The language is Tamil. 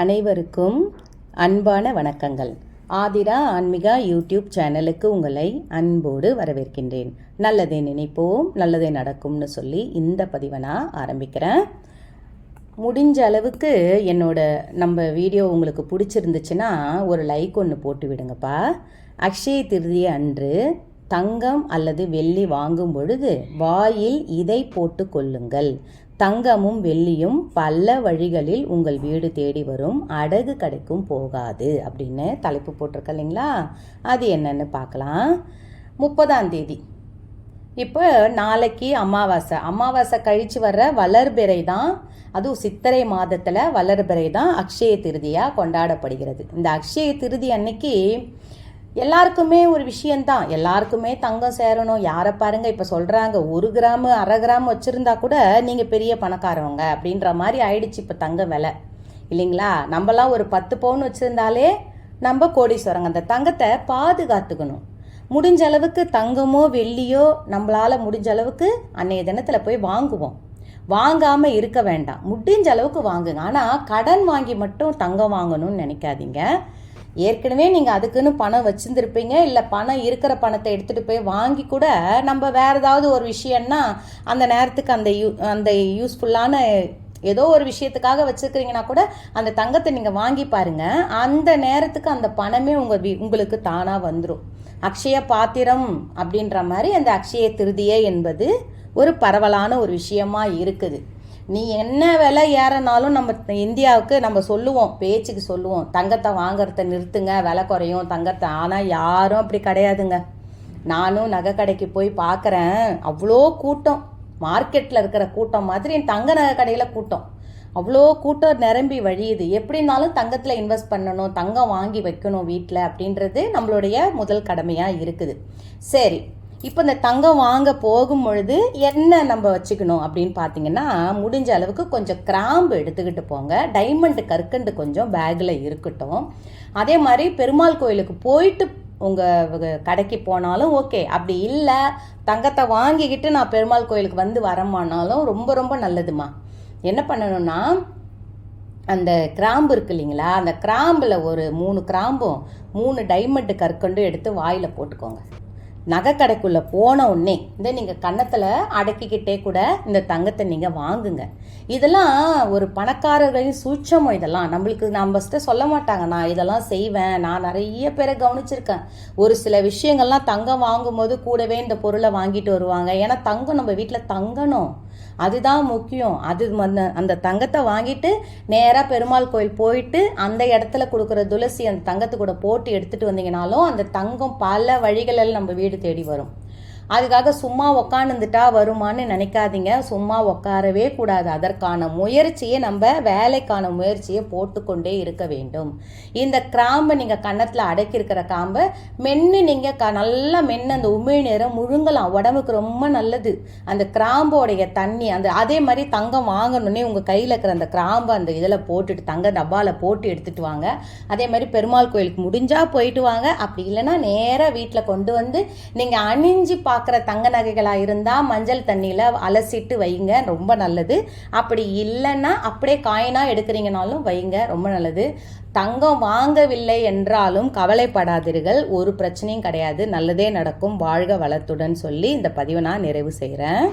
அனைவருக்கும் அன்பான வணக்கங்கள். ஆதிரா ஆன்மிகா யூடியூப் சேனலுக்கு உங்களை அன்போடு வரவேற்கின்றேன். நல்லதை நினைப்போம் நல்லதே நடக்கும்னு சொல்லி இந்த பதிவை நான் ஆரம்பிக்கிறேன். முடிஞ்ச அளவுக்கு என்னோட நம்ம வீடியோ உங்களுக்கு பிடிச்சிருந்துச்சுன்னா ஒரு லைக் ஒன்று போட்டு விடுங்கப்பா. அக்ஷய திருதிய அன்று தங்கம் அல்லது வெள்ளி வாங்கும் பொழுது வாயில் இதை போட்டு கொள்ளுங்கள். தங்கமும் வெள்ளியும் பல வழிகளில் உங்கள் வீடு தேடி வரும். அடகு கடைக்கும் போகாது அப்படின்னு தலைப்பு போட்டிருக்க இல்லைங்களா? அது என்னன்னு பார்க்கலாம். முப்பதாம் தேதி. இப்போ நாளைக்கு அமாவாசை. அமாவாசை கழித்து வர்ற வளர்பிறை தான் அதுவும் சித்திரை மாதத்தில் வளர்பிறை தான் அக்ஷய திருதியாக கொண்டாடப்படுகிறது. இந்த அக்ஷய திருதி அன்னைக்கு எல்லாருக்குமே ஒரு விஷயந்தான் எல்லாருக்குமே தங்கம் சேரணும். யாரை பாருங்க இப்போ சொல்கிறாங்க ஒரு கிராமு அரை கிராம் வச்சுருந்தா கூட நீங்கள் பெரிய பணக்காரவங்க அப்படின்ற மாதிரி ஆயிடுச்சு இப்போ தங்கம் விலை. இல்லைங்களா? நம்மலாம் ஒரு பத்து பவுன் வச்சுருந்தாலே நம்ம கோடீஸ்வரங்க. அந்த தங்கத்தை பாதுகாத்துக்கணும். முடிஞ்ச அளவுக்கு தங்கமோ வெள்ளியோ நம்மளால் முடிஞ்ச அளவுக்கு அன்னைய தினத்தில் போய் வாங்குவோம். வாங்காமல் இருக்க வேண்டாம். முடிஞ்ச அளவுக்கு வாங்குங்க. ஆனால் கடன் வாங்கி மட்டும் தங்கம் வாங்கணும்னு நினைக்காதீங்க. ஏற்கனவே நீங்கள் அதுக்குன்னு பணம் வச்சுருந்துருப்பீங்க இல்லை பணம் இருக்கிற பணத்தை எடுத்துகிட்டு போய் வாங்கி கூட நம்ம வேறு ஏதாவது ஒரு விஷயம்னா அந்த நேரத்துக்கு அந்த யூ அந்த யூஸ்ஃபுல்லான ஏதோ ஒரு விஷயத்துக்காக வச்சுருக்கிறீங்கன்னா கூட அந்த தங்கத்தை நீங்கள் வாங்கி பாருங்கள் அந்த நேரத்துக்கு அந்த பணமே உங்கள் வி உங்களுக்கு தானாக வந்துடும் அக்ஷய பாத்திரம் அப்படின்ற மாதிரி அந்த அக்ஷய திருதியை என்பது ஒரு பரவலான ஒரு விஷயமா இருக்குது. நீ என்ன விலை ஏறனாலும் நம்ம இந்தியாவுக்கு நம்ம சொல்லுவோம் பேச்சுக்கு சொல்லுவோம். தங்கத்தை வாங்குறத நிறுத்துங்க விலை குறையும் தங்கத்தை. ஆனால் யாரும் அப்படி கிடையாதுங்க. நானும் நகை கடைக்கு போய் பார்க்குறேன். அவ்வளோ கூட்டம். மார்க்கெட்டில் இருக்கிற கூட்டம் மாதிரி தங்க நகை கடையில் கூட்டம். அவ்வளோ கூட்டம் நிரம்பி வழியுது. எப்படி இருந்தாலும் தங்கத்தில் இன்வெஸ்ட் பண்ணணும் தங்கம் வாங்கி வைக்கணும் வீட்டில் அப்படின்றது நம்மளுடைய முதல் கடமையாக இருக்குது. சரி இப்போ இந்த தங்கம் வாங்க போகும் பொழுது என்ன நம்ம வச்சுக்கணும் அப்படின்னு பார்த்தீங்கன்னா முடிஞ்ச அளவுக்கு கொஞ்சம் கிராம்பு எடுத்துக்கிட்டு போங்க. டைமண்ட் கற்கண்டு கொஞ்சம் பேக்கில் இருக்கட்டும். அதே மாதிரி பெருமாள் கோயிலுக்கு போயிட்டு உங்கள் கடைக்கு போனாலும் ஓகே அப்படி இல்லை தங்கத்தை வாங்கிக்கிட்டு நான் பெருமாள் கோயிலுக்கு வந்து வரமானாலும் ரொம்ப ரொம்ப நல்லதுமா? என்ன பண்ணணும்னா அந்த கிராம்பு இருக்கு இல்லைங்களா? அந்த கிராம்பில் ஒரு மூணு கிராம்பும் மூணு டைமண்ட் கற்கண்டும் எடுத்து வாயில் போட்டுக்கோங்க. நகைக்கடைக்குள்ளே போன உடனே இந்த நீங்கள் கன்னத்தில் அடக்கிக்கிட்டே கூட இந்த தங்கத்தை நீங்கள் வாங்குங்க. இதெல்லாம் ஒரு பணக்காரர்களின் சூட்சமம் இதெல்லாம். நம்மளுக்கு நான் ஃபஸ்ட்டு சொல்ல மாட்டாங்க. நான் இதெல்லாம் செய்வேன். நான் நிறைய பேரை கவனிச்சிருக்கேன். ஒரு சில விஷயங்கள்லாம் தங்கம் வாங்கும்போது கூடவே இந்த பொருளை வாங்கிட்டு வருவாங்க. ஏன்னா தங்கம் நம்ம வீட்டில் தங்கணும். அதுதான் முக்கியம். அது அந்த தங்கத்தை வாங்கிட்டு நேராக பெருமாள் கோயில் போயிட்டு அந்த இடத்துல கொடுக்குற துளசி அந்த தங்கத்து கூட போட்டு எடுத்துகிட்டு வந்தீங்கனாலும் அந்த தங்கம் பல வழிகளில் நம்ம வீடு தேடி வரும். அதுக்காக சும்மா உக்காந்துட்டா வருமானு நினைக்காதீங்க. சும்மா உட்காரவே கூடாது. அதற்கான முயற்சியை நம்ம வேலைக்கான முயற்சியை போட்டுக்கொண்டே இருக்க வேண்டும். இந்த கிராம்பை நீங்கள் கன்னத்தில் அடக்கியிருக்கிற காம்பை மென்று நீங்கள் க நல்லா மென்று அந்த உமிழ் நேரம் முழுங்கலாம். உடம்புக்கு ரொம்ப நல்லது. அந்த கிராம்போடைய தண்ணி அந்த அதே மாதிரி தங்கம் வாங்கணுன்னே உங்கள் கையில் இருக்கிற அந்த கிராம்பை அந்த இதில் போட்டுட்டு தங்க டப்பாவில் போட்டு எடுத்துகிட்டு வாங்க. அதே மாதிரி பெருமாள் கோயிலுக்கு முடிஞ்சால் போயிட்டு வாங்க. அப்படி இல்லைன்னா நேராக வீட்டில் கொண்டு வந்து நீங்கள் அணிஞ்சு பா பார்க்குற தங்க நகைகளாக இருந்தால் மஞ்சள் தண்ணியில் அலசிட்டு வைங்க ரொம்ப நல்லது. அப்படி இல்லைன்னா அப்படியே காயினாக எடுக்கிறீங்கனாலும் வைங்க ரொம்ப நல்லது. தங்கம் வாங்கவில்லை என்றாலும் கவலைப்படாதீர்கள். ஒரு பிரச்சனையும் கிடையாது. நல்லதே நடக்கும். வாழ்க வளத்துடன் சொல்லி இந்த பதிவை நான் நிறைவு செய்கிறேன்